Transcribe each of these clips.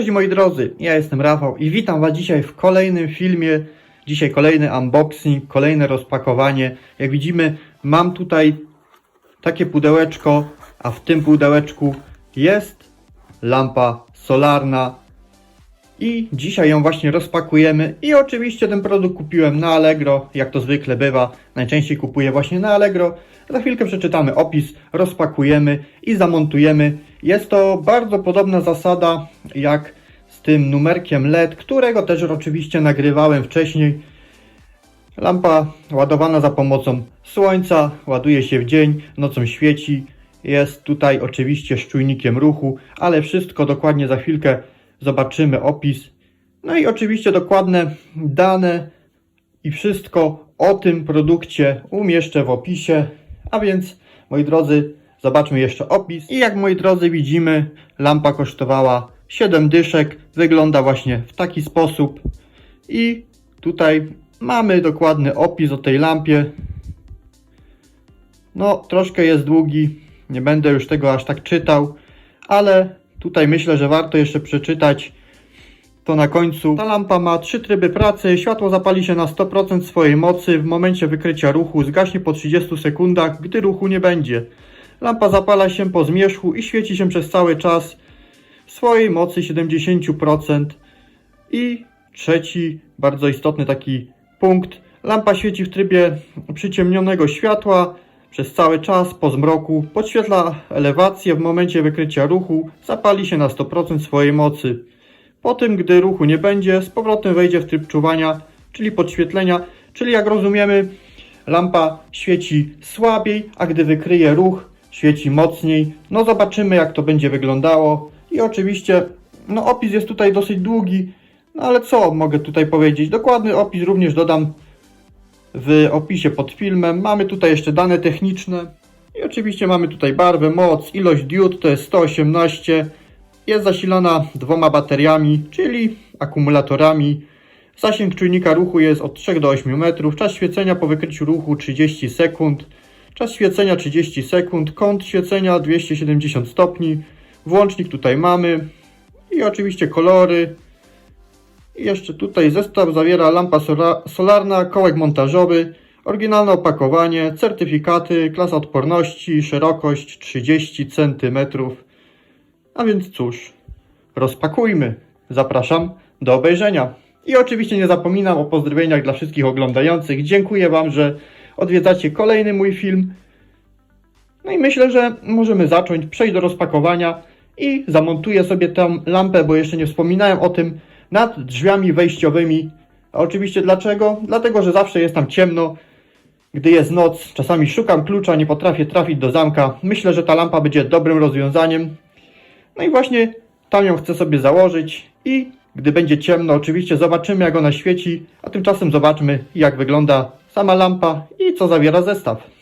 Cześć moi drodzy, ja jestem Rafał i witam Was dzisiaj w kolejnym filmie. Dzisiaj kolejny unboxing, kolejne rozpakowanie. Jak widzimy, mam tutaj takie pudełeczko, a w tym pudełeczku jest lampa solarna. I dzisiaj ją właśnie rozpakujemy. I oczywiście ten produkt kupiłem na Allegro, jak to zwykle bywa. Najczęściej kupuję właśnie na Allegro. Za chwilkę przeczytamy opis, rozpakujemy i zamontujemy. Jest to bardzo podobna zasada jak z tym numerkiem LED, którego też oczywiście nagrywałem wcześniej. Lampa ładowana za pomocą słońca, ładuje się w dzień, nocą świeci. Jest tutaj oczywiście z czujnikiem ruchu, ale wszystko dokładnie za chwilkę zobaczymy opis. No i oczywiście dokładne dane i wszystko o tym produkcie umieszczę w opisie. A więc, moi drodzy, zobaczmy jeszcze opis. I jak moi drodzy widzimy, lampa kosztowała 7 dyszek. Wygląda właśnie w taki sposób. I tutaj mamy dokładny opis o tej lampie. No, troszkę jest długi. Nie będę już tego aż tak czytał, ale tutaj myślę, że warto jeszcze przeczytać to na końcu. Ta lampa ma trzy tryby pracy. Światło zapali się na 100% swojej mocy. W momencie wykrycia ruchu zgaśnie po 30 sekundach, gdy ruchu nie będzie. Lampa zapala się po zmierzchu i świeci się przez cały czas swojej mocy 70%. I trzeci, bardzo istotny taki punkt. Lampa świeci w trybie przyciemnionego światła przez cały czas po zmroku. Podświetla elewację w momencie wykrycia ruchu. Zapali się na 100% swojej mocy. Po tym, gdy ruchu nie będzie, z powrotem wejdzie w tryb czuwania, czyli podświetlenia, czyli jak rozumiemy, lampa świeci słabiej, a gdy wykryje ruch, świeci mocniej. No zobaczymy, jak to będzie wyglądało. I oczywiście, no opis jest tutaj dosyć długi, no ale co mogę tutaj powiedzieć? Dokładny opis również dodam w opisie pod filmem. Mamy tutaj jeszcze dane techniczne. I oczywiście mamy tutaj barwę, moc, ilość diod to jest 118. Jest zasilana dwoma bateriami, czyli akumulatorami. Zasięg czujnika ruchu jest od 3 do 8 metrów. Czas świecenia po wykryciu ruchu 30 sekund. Czas świecenia 30 sekund. Kąt świecenia 270 stopni. Włącznik tutaj mamy. I oczywiście kolory. Jeszcze tutaj zestaw zawiera lampa sola- solarna, kołek montażowy, oryginalne opakowanie, certyfikaty, klasa odporności, szerokość 30 cm. A więc cóż, rozpakujmy. Zapraszam do obejrzenia. I oczywiście nie zapominam o pozdrowieniach dla wszystkich oglądających. Dziękuję Wam, że odwiedzacie kolejny mój film. No i myślę, że możemy zacząć, przejść do rozpakowania i zamontuję sobie tę lampę, bo jeszcze nie wspominałem o tym, nad drzwiami wejściowymi. Oczywiście dlaczego? Dlatego, że zawsze jest tam ciemno, gdy jest noc. Czasami szukam klucza, nie potrafię trafić do zamka. Myślę, że ta lampa będzie dobrym rozwiązaniem. No i właśnie tam ją chcę sobie założyć i gdy będzie ciemno, oczywiście zobaczymy jak ona świeci, a tymczasem zobaczmy jak wygląda sama lampa i co zawiera zestaw.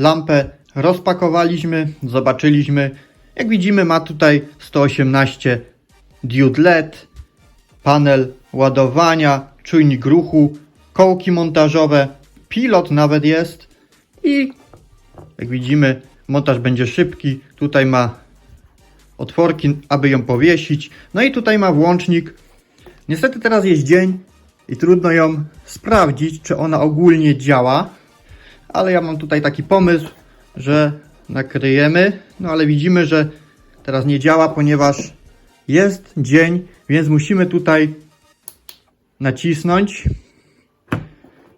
Lampę rozpakowaliśmy, zobaczyliśmy. Jak widzimy ma tutaj 118 diod LED, panel ładowania, czujnik ruchu, kołki montażowe, pilot nawet jest i jak widzimy montaż będzie szybki. Tutaj ma otworki, aby ją powiesić. No i tutaj ma włącznik. Niestety teraz jest dzień i trudno ją sprawdzić, czy ona ogólnie działa. Ale ja mam tutaj taki pomysł, że nakryjemy. No ale widzimy, że teraz nie działa, ponieważ jest dzień, więc musimy tutaj nacisnąć.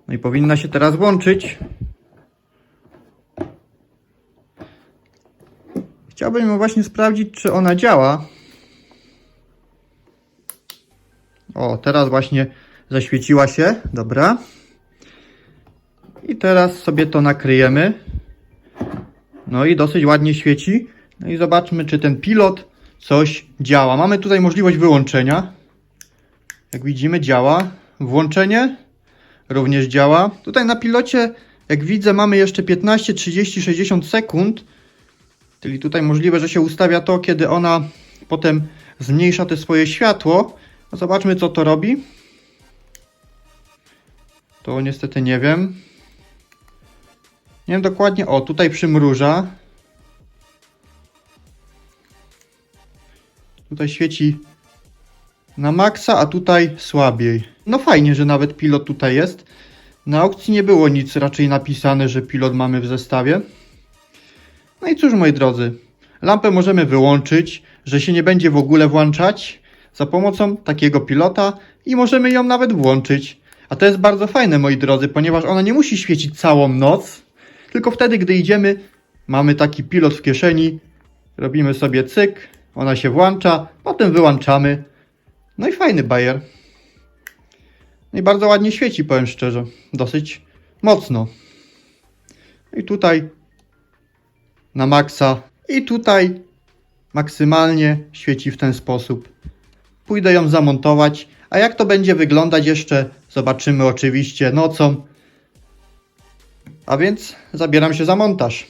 No i powinna się teraz włączyć. Chciałbym właśnie sprawdzić, czy ona działa. O, teraz właśnie zaświeciła się. Dobra. I teraz sobie to nakryjemy. No i dosyć ładnie świeci. No i zobaczmy, czy ten pilot coś działa. Mamy tutaj możliwość wyłączenia. Jak widzimy, działa. Włączenie również działa. Tutaj na pilocie, jak widzę, mamy jeszcze 15, 30, 60 sekund. Czyli tutaj możliwe, że się ustawia to, kiedy ona potem zmniejsza te swoje światło. No zobaczmy, co to robi. To niestety nie wiem. Nie wiem dokładnie. O, tutaj przymruża. Tutaj świeci na maksa, a tutaj słabiej. No fajnie, że nawet pilot tutaj jest. Na aukcji nie było nic raczej napisane, że pilot mamy w zestawie. No i cóż, moi drodzy, lampę możemy wyłączyć, że się nie będzie w ogóle włączać za pomocą takiego pilota i możemy ją nawet włączyć. A to jest bardzo fajne, moi drodzy, ponieważ ona nie musi świecić całą noc, tylko wtedy, gdy idziemy, mamy taki pilot w kieszeni, robimy sobie cyk, ona się włącza, potem wyłączamy. No i fajny bajer. No i bardzo ładnie świeci, powiem szczerze. Dosyć mocno. I tutaj na maksa i tutaj maksymalnie świeci w ten sposób. Pójdę ją zamontować, a jak to będzie wyglądać jeszcze zobaczymy oczywiście nocą. A więc zabieram się za montaż.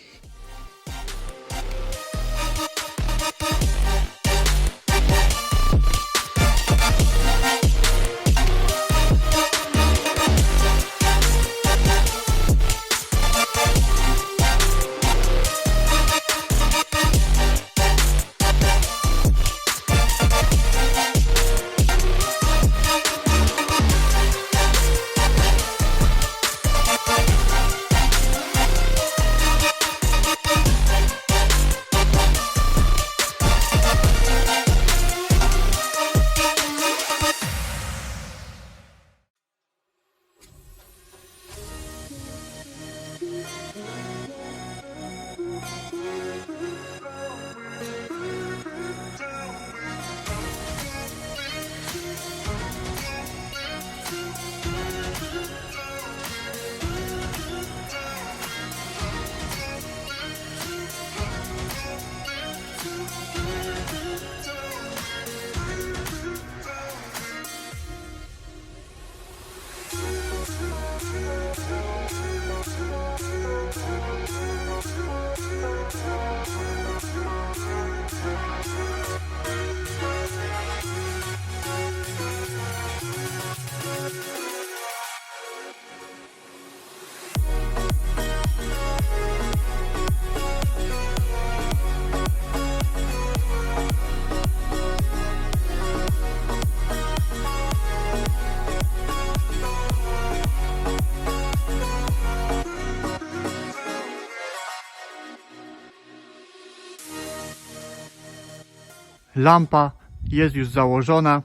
Lampa jest już założona.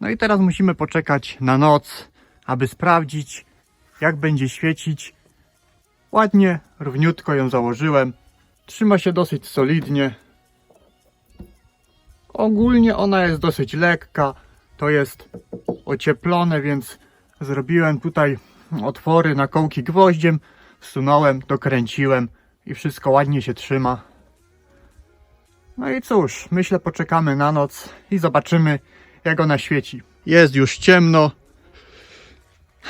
No i teraz musimy poczekać na noc, aby sprawdzić, jak będzie świecić. Ładnie, równiutko ją założyłem. Trzyma się dosyć solidnie. Ogólnie ona jest dosyć lekka. To jest ocieplone, więc zrobiłem tutaj otwory na kołki gwoździem. Wsunąłem, dokręciłem i wszystko ładnie się trzyma. No i cóż, myślę poczekamy na noc i zobaczymy jak ona świeci. Jest już ciemno.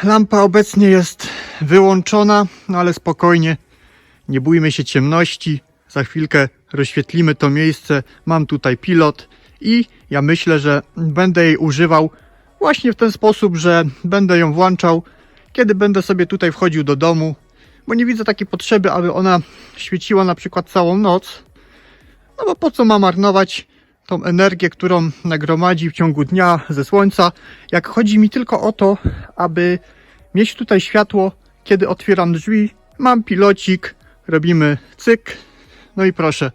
Lampa obecnie jest wyłączona, no ale spokojnie. Nie bójmy się ciemności. Za chwilkę rozświetlimy to miejsce. Mam tutaj pilot i ja myślę, że będę jej używał właśnie w ten sposób, że będę ją włączał, kiedy będę sobie tutaj wchodził do domu, bo nie widzę takiej potrzeby, aby ona świeciła na przykład całą noc. No bo po co ma marnować tą energię, którą nagromadzi w ciągu dnia ze słońca, jak chodzi mi tylko o to, aby mieć tutaj światło, kiedy otwieram drzwi, mam pilocik, robimy cyk, no i proszę,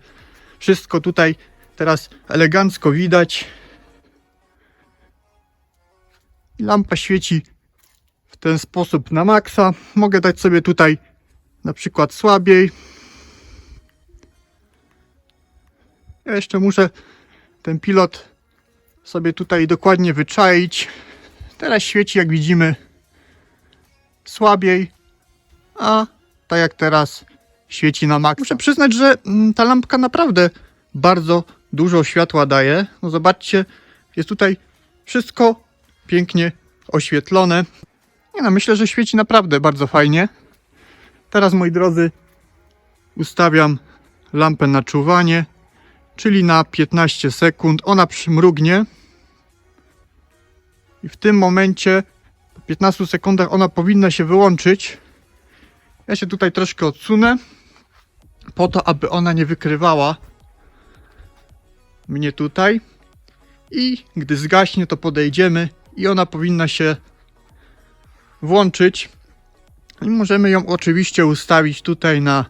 wszystko tutaj teraz elegancko widać. Lampa świeci w ten sposób na maksa. Mogę dać sobie tutaj na przykład słabiej. Ja jeszcze muszę ten pilot sobie tutaj dokładnie wyczaić. Teraz świeci, jak widzimy, słabiej, a tak jak teraz świeci na maksa. Muszę przyznać, że mm, ta lampka naprawdę bardzo dużo światła daje. No zobaczcie, jest tutaj wszystko pięknie oświetlone. Nie no, myślę, że świeci naprawdę bardzo fajnie. Teraz, moi drodzy, ustawiam lampę na czuwanie, czyli na 15 sekund. Ona przymrugnie. I w tym momencie, po 15 sekundach, ona powinna się wyłączyć. Ja się tutaj troszkę odsunę, po to, aby ona nie wykrywała mnie tutaj. I gdy zgaśnie, to podejdziemy i ona powinna się włączyć. I możemy ją oczywiście ustawić tutaj na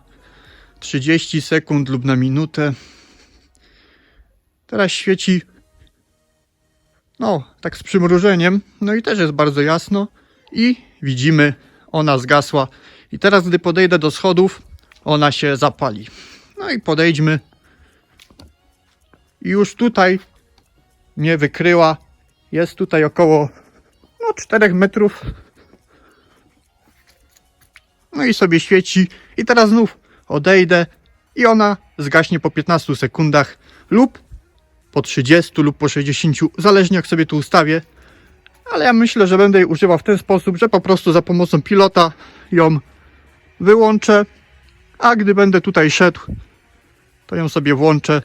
30 sekund lub na minutę. Teraz świeci no, tak z przymrużeniem. No i też jest bardzo jasno. I widzimy, ona zgasła. I teraz, gdy podejdę do schodów, ona się zapali. No i podejdźmy. I już tutaj mnie wykryła. Jest tutaj około no, 4 metrów. No i sobie świeci. I teraz znów odejdę i ona zgaśnie po 15 sekundach lub po 30 lub po 60, zależnie jak sobie tu ustawię. Ale ja myślę, że będę jej używał w ten sposób, że po prostu za pomocą pilota ją wyłączę, a gdy będę tutaj szedł, to ją sobie włączę.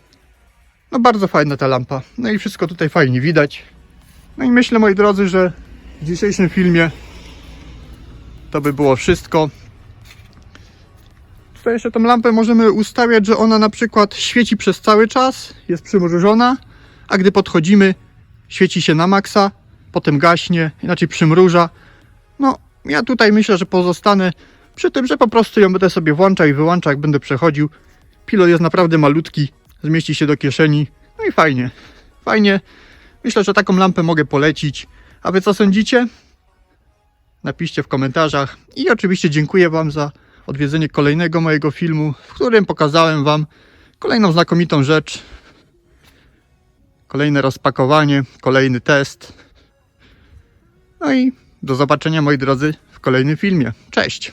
No bardzo fajna ta lampa. No i wszystko tutaj fajnie widać. No i myślę, moi drodzy, że w dzisiejszym filmie to by było wszystko. Tutaj jeszcze tą lampę możemy ustawiać, że ona na przykład świeci przez cały czas, jest przymrużona, a gdy podchodzimy, świeci się na maksa, potem gaśnie, inaczej przymruża. No, ja tutaj myślę, że pozostanę przy tym, że po prostu ją będę sobie włączał i wyłączał, jak będę przechodził. Pilot jest naprawdę malutki, zmieści się do kieszeni. No i fajnie, fajnie. Myślę, że taką lampę mogę polecić. A wy co sądzicie? Napiszcie w komentarzach. I oczywiście dziękuję Wam za odwiedzenie kolejnego mojego filmu, w którym pokazałem Wam kolejną znakomitą rzecz. Kolejne rozpakowanie, kolejny test. No i do zobaczenia moi drodzy w kolejnym filmie. Cześć!